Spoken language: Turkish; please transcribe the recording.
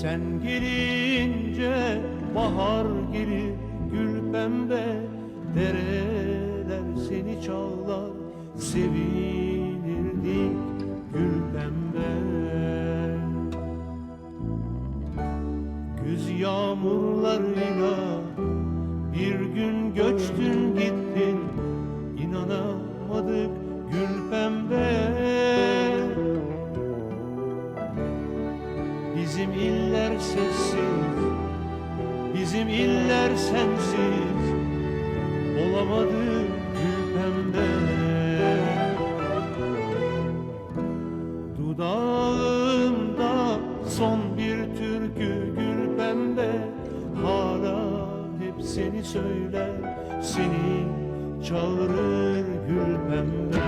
Sen gelince bahar gelir gül pembe Dereler seni çağlar sevinirdik gül pembe. Güz yağmurlarıyla Bizim iller sessiz Bizim iller sensiz. Olamadı gül pembe Dudağımda son bir türkü gül pembe Hala hep seni söyler Seni çağırır gül pembe